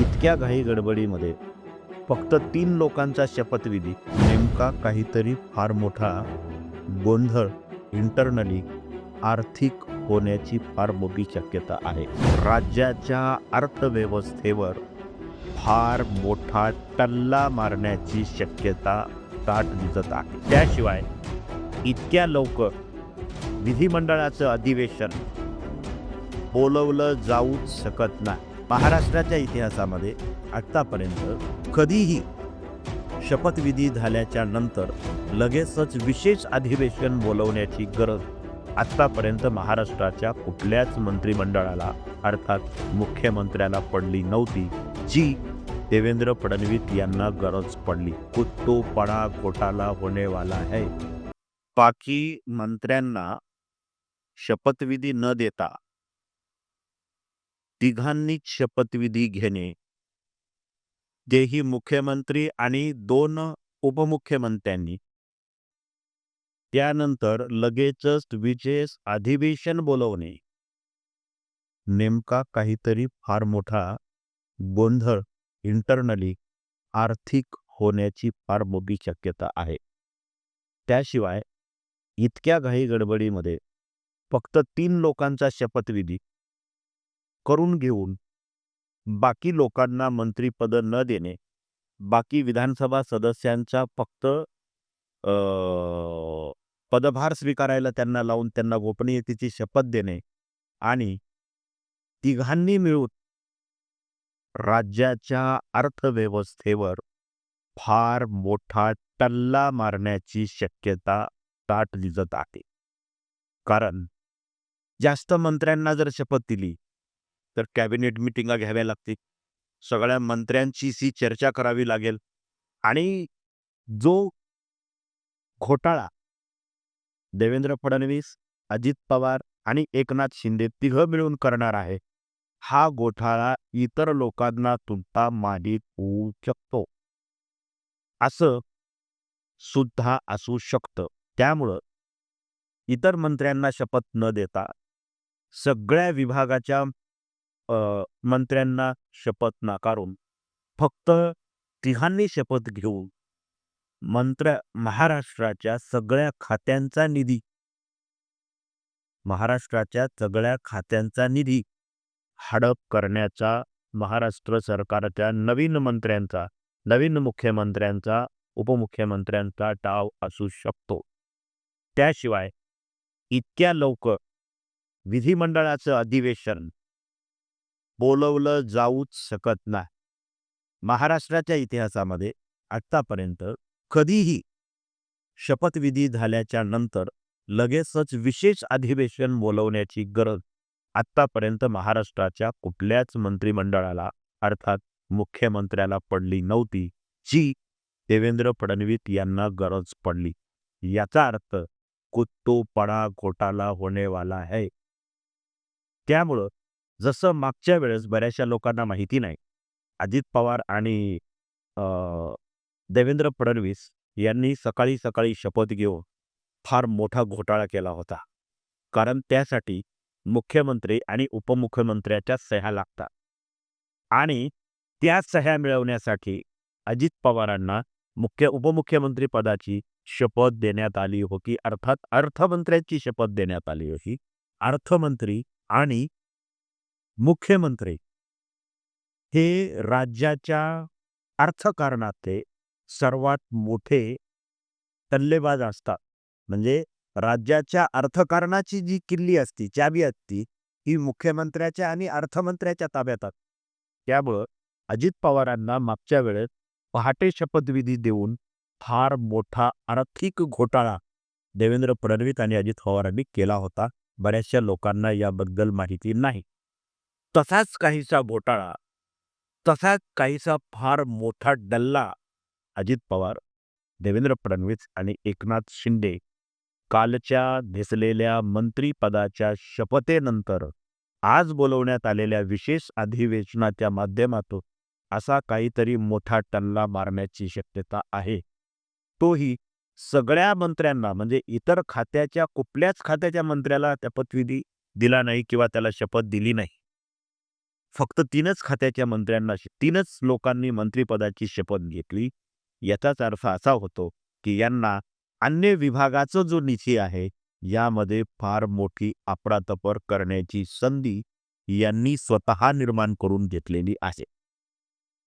इतक्या घाई गडबडीमध्ये फक्त तीन लोकांचा शपथविधी. नेमका काहीतरी फार मोठा गोंधळ इंटरनली आर्थिक होण्याची फार मोठी शक्यता आहे. राज्याच्या अर्थव्यवस्थेवर फार मोठा टल्ला मारण्याची शक्यता दाट दिसत आहे. त्याशिवाय इतक्या लवकर विधिमंडळाचं अधिवेशन बोलवलं जाऊच शकत नाही. महाराष्ट्राच्या इतिहासामध्ये आत्तापर्यंत कधीही शपथविधी झाल्याच्यानंतर लगेचच विशेष अधिवेशन बोलवण्याची गरज आत्तापर्यंत महाराष्ट्राच्या कुठल्याच मंत्रिमंडळाला अर्थात मुख्यमंत्र्याला पडली नव्हती जी देवेंद्र फडणवीस यांना गरज पडली. कुत्तोपणा घोटाला होने है बाकी मंत्र्यांना शपथविधी न देता तिघांनीच शपथविधी घेणे. तेही मुख्यमंत्री आणि दोन उपमुख्यमंत्र्यांनी. त्यानंतर लगेचच विशेष अधिवेशन बोलवणे. नेमका काहीतरी फार मोठा गोंधळ इंटरनली आर्थिक होण्याची फार मोठी शक्यता आहे. त्याशिवाय इतक्या घाई गडबडीमध्ये फक्त तीन लोकांचा शपथविधी करून घेऊन बाकी लोकांना मंत्रीपदं न देणे बाकी विधानसभा सदस्यांचा फक्त पदभार स्वीकारायला त्यांना लावून त्यांना गोपनीयतेची शपथ देणे आणि तिघांनी मिळून राज्याच्या अर्थव्यवस्थेवर फार मोठा टल्ला मारण्याची शक्यता दाट दिसत आहे. कारण जास्त मंत्र्यांना जर शपथ दिली तर कॅबिनेट मिटिंगा घ्याव्या लागतील. सगळ्या मंत्र्यांची सी चर्चा करावी लागेल. आणि जो घोटाळा देवेंद्र फडणवीस अजित पवार आणि एकनाथ शिंदे तिघं मिळून करणार आहे हा घोटाळा इतर लोकांना तुमचा माहीत होऊ शकतो. असं सुद्धा असू शकतं. त्यामुळं इतर मंत्र्यांना शपथ न देता सगळ्या विभागाच्या मंत्र्यांना शपथ नाकारून फक्त तिघांनी शपथ घेऊन मंत्र महाराष्ट्राच्या सगळ्या खात्यांचा निधी महाराष्ट्राच्या सगळ्या खात्यांचा निधी हडप करण्याचा महाराष्ट्र सरकारच्या नवीन मंत्र्यांचा नवीन मुख्यमंत्र्यांचा उपमुख्यमंत्र्यांचा डाव असू शकतो. त्याशिवाय इतक्या लवकर विधिमंडळाचं अधिवेशन बोलवलं जाऊच शकत नाही. महाराष्ट्राच्या इतिहासामध्ये आत्तापर्यंत कधीही शपथविधी झाल्याच्यानंतर लगेचच विशेष अधिवेशन बोलवण्याची गरज आत्तापर्यंत महाराष्ट्राच्या कुठल्याच मंत्रिमंडळाला अर्थात मुख्यमंत्र्याला पडली नव्हती जी देवेंद्र फडणवीस यांना गरज पडली. याचा अर्थ कुत्तो पडा घोटाला होणेवाला है त्यामुळं जसं मागच्या वेळेस बऱ्याचशा लोकांना माहिती नाही. अजित पवार आणि देवेंद्र फडणवीस यांनी सकाळी सकाळी शपथ घेऊन फार मोठा घोटाळा केला होता. कारण त्यासाठी मुख्यमंत्री आणि उपमुख्यमंत्र्याच्या सह्या लागतात. आणि त्या सह्या मिळवण्यासाठी अजित पवारांना मुख्य उपमुख्यमंत्री पदाची शपथ देण्यात आली होती. अर्थात अर्थमंत्र्यांची शपथ देण्यात आली होती. अर्थमंत्री आणि मुख्यमंत्री. हे राज्याच्या अर्थकारणातले सर्वात मोठे टल्लेबाज असतात. म्हणजे राज्याच्या अर्थकारणाची जी किल्ली असती चाबी असती ही मुख्यमंत्र्याच्या आणि अर्थमंत्र्याच्या ताब्यात त्यामुळं अजित पवारांना मागच्या वेळेस पहाटे शपथविधी देऊन फार मोठा आर्थिक घोटाळा देवेंद्र फडणवीस आणि अजित पवारांनी केला होता. बऱ्याचशा लोकांना याबद्दल माहिती नाही. तसाच काहीसा घोटाळा तसाच काहीसा फार मोठा डल्ला अजित पवार देवेंद्र फडणवीस आणि एकनाथ शिंदे कालच्या दिसलेल्या मंत्रिपदाच्या शपथेनंतर आज बोलवण्यात आलेल्या विशेष अधिवेशनाच्या माध्यमातून असा काहीतरी मोठा टल्ला मारण्याची शक्यता आहे. तोही सगळ्या मंत्र्यांना म्हणजे इतर खात्याच्या कुठल्याच खात्याच्या मंत्र्याला त्या पदविधी दिला नाही किंवा त्याला शपथ दिली नाही. फक्त तीनच खात्याच्या मंत्र्यांना तीनच लोकांनी मंत्रिपदाची शपथ घेतली. याचाच अर्थ असा होतो की यांना अन्य विभागाचा जो निधी आहे यामध्ये फार मोठी आपरातपर करण्याची संधी यांनी स्वतः निर्माण करून घेतलेली आहे.